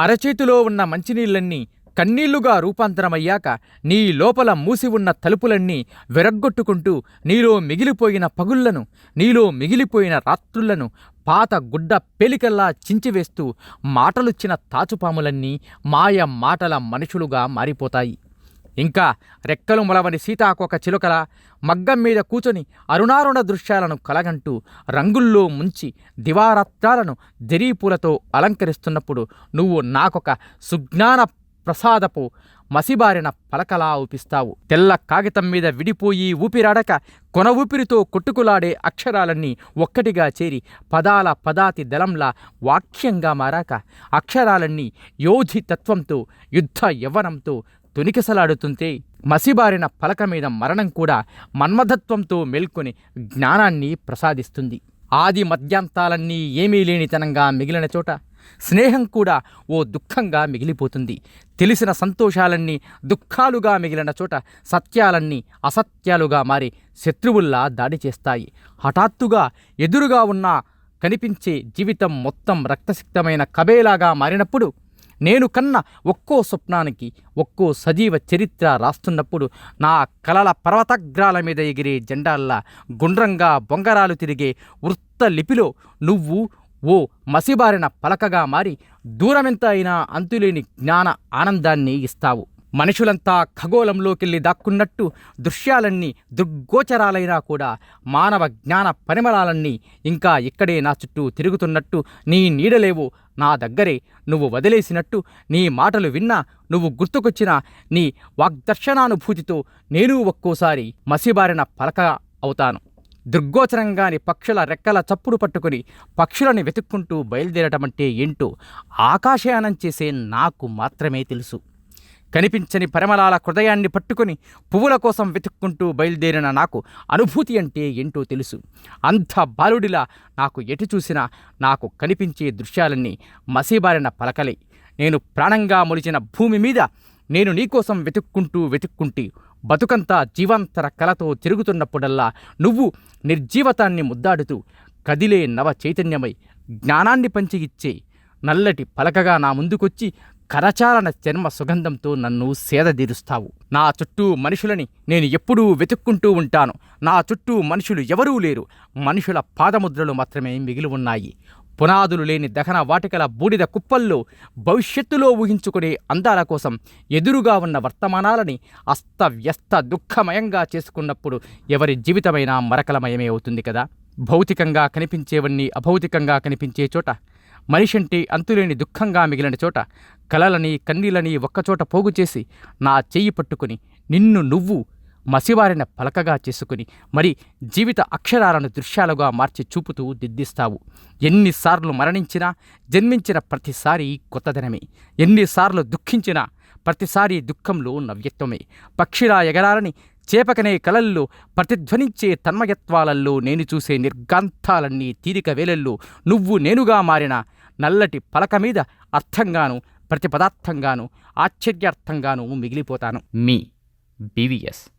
అరచేతిలో ఉన్న మంచినీళ్ళన్నీ కన్నీళ్ళుగా రూపాంతరమయ్యాక నీ లోపల మూసి ఉన్న తలుపులన్నీ విరగ్గొట్టుకుంటూ నీలో మిగిలిపోయిన పగుళ్ళను నీలో మిగిలిపోయిన రాత్రులను పాత గుడ్డ పెలికల్లా చించివేస్తూ మాటలుచ్చిన తాచుపాములన్నీ మాయ మాటల మనుషులుగా మారిపోతాయి. ఇంకా రెక్కలు మొలవని సీతాకోక చిలుకల మగ్గం మీద కూచొని అరుణారుణ దృశ్యాలను కలగంటూ రంగుల్లో ముంచి దివారాత్రాలను జరీపూలతో అలంకరిస్తున్నప్పుడు నువ్వు నాకొక సుజ్ఞాన ప్రసాదపు మసిబారిన పలకలా ఊపిస్తావు. తెల్ల కాగితం మీద విడిపోయి ఊపిరాడక కొన ఊపిరితో కొట్టుకులాడే అక్షరాలన్నీ ఒక్కటిగా చేరి పదాల పదాతి దళంలా వాక్యంగా మారాక అక్షరాలన్నీ యోధి తత్వంతో యుద్ధ యవ్వనంతో తునికిసలాడుతుంటే మసిబారిన పలక మీద మరణం కూడా మన్మధత్వంతో మేల్కొని జ్ఞానాన్ని ప్రసాదిస్తుంది. ఆది మధ్యాంతాలన్నీ ఏమీ లేనితనంగా మిగిలిన చోట స్నేహం కూడా ఓ దుఃఖంగా మిగిలిపోతుంది. తెలిసిన సంతోషాలన్నీ దుఃఖాలుగా మిగిలిన చోట సత్యాలన్నీ అసత్యాలుగా మారి శత్రువుల్లా దాడి చేస్తాయి. హఠాత్తుగా ఎదురుగా ఉన్న కనిపించే జీవితం మొత్తం రక్తసిక్తమైన కబేలాగా మారినప్పుడు నేను కన్న ఒక్కో స్వప్నానికి ఒక్కో సజీవ చరిత్ర రాస్తున్నప్పుడు నా కలల పర్వతగ్రాల మీద ఎగిరే జెండాల్లా గుండ్రంగా బొంగరాలు తిరిగే వృత్త లిపిలో నువ్వు ఓ మసిబారిన పలకగా మారి దూరమెంత అయినా అంతులేని జ్ఞాన ఆనందాన్ని ఇస్తావు. మనుషులంతా ఖగోళంలోకెళ్ళి దాక్కున్నట్టు దృశ్యాలన్నీ దుర్గోచరాలైనా కూడా మానవ జ్ఞాన పరిమళాలన్నీ ఇంకా ఇక్కడే నా చుట్టూ తిరుగుతున్నట్టు నీ నీడలేవో నా దగ్గరే నువ్వు వదిలేసినట్టు నీ మాటలు విన్నా నువ్వు గుర్తుకొచ్చిన నీ వాగ్దర్శనానుభూతితో నేను ఒక్కోసారి మసిబారిన పలక అవుతాను. దుర్గోచరంగాని పక్షుల రెక్కల చప్పుడు పట్టుకుని పక్షులని వెతుక్కుంటూ బయలుదేరటమంటే ఏంటో ఆకాశయానం చేసే నాకు మాత్రమే తెలుసు. కనిపించని పరిమళాల హృదయాన్ని పట్టుకుని పువ్వుల కోసం వెతుక్కుంటూ బయలుదేరిన నాకు అనుభూతి అంటే ఏంటో తెలుసు. అంత బాలుడిలా నాకు ఎటు చూసినా నాకు కనిపించే దృశ్యాలన్నీ మసీబారిన పలకలే. నేను ప్రాణంగా మొలిచిన భూమి మీద నేను నీకోసం వెతుక్కుంటూ వెతుక్కుంటే బతుకంతా జీవాంతర కలతో తిరుగుతున్నప్పుడల్లా నువ్వు నిర్జీవతాన్ని ముద్దాడుతూ కదిలే నవ చైతన్యమై జ్ఞానాన్ని పంచి ఇచ్చే నల్లటి పలకగా నా ముందుకొచ్చి కరచాలన చర్మ సుగంధంతో నన్ను సేదదీరుస్తావు. నా చుట్టూ మనుషులని నేను ఎప్పుడూ వెతుక్కుంటూ ఉంటాను. నా చుట్టూ మనుషులు ఎవరూ లేరు. మనుషుల పాదముద్రలు మాత్రమే మిగిలి ఉన్నాయి. పునాదులు లేని దహన వాటికల బూడిద కుప్పల్లో భవిష్యత్తులో ఊహించుకునే అందాల కోసం ఎదురుగా ఉన్న వర్తమానాలని అస్తవ్యస్త దుఃఖమయంగా చేసుకున్నప్పుడు ఎవరి జీవితమైనా మరకలమయమే అవుతుంది కదా? భౌతికంగా కనిపించేవన్నీ అభౌతికంగా కనిపించే చోట మనిషంటే అంతులేని దుఃఖంగా మిగిలిన చోట కలలని కన్నీలని ఒక్కచోట పోగు చేసి నా చెయ్యి పట్టుకుని నిన్ను నువ్వు మసివారిన పలకగా చేసుకుని మరి జీవిత అక్షరాలను దృశ్యాలుగా మార్చి చూపుతూ దిద్దిస్తావు. ఎన్నిసార్లు మరణించినా జన్మించిన ప్రతిసారి కొత్తదనమే. ఎన్నిసార్లు దుఃఖించినా ప్రతిసారి దుఃఖంలో నవ్యత్వమే. పక్షిలా ఎగరాలని చేపకనే కలల్లో ప్రతిధ్వనించే తన్మయత్వాలల్లో నేను చూసే నిర్గాంతాలన్నీ తీరిక వేలల్లో నువ్వు నేనుగా మారిన నల్లటి పలక మీద అర్థంగాను ప్రతిపదార్థంగాను ఆశ్చర్యార్థంగాను మిగిలిపోతాను. మీ బీవీఎస్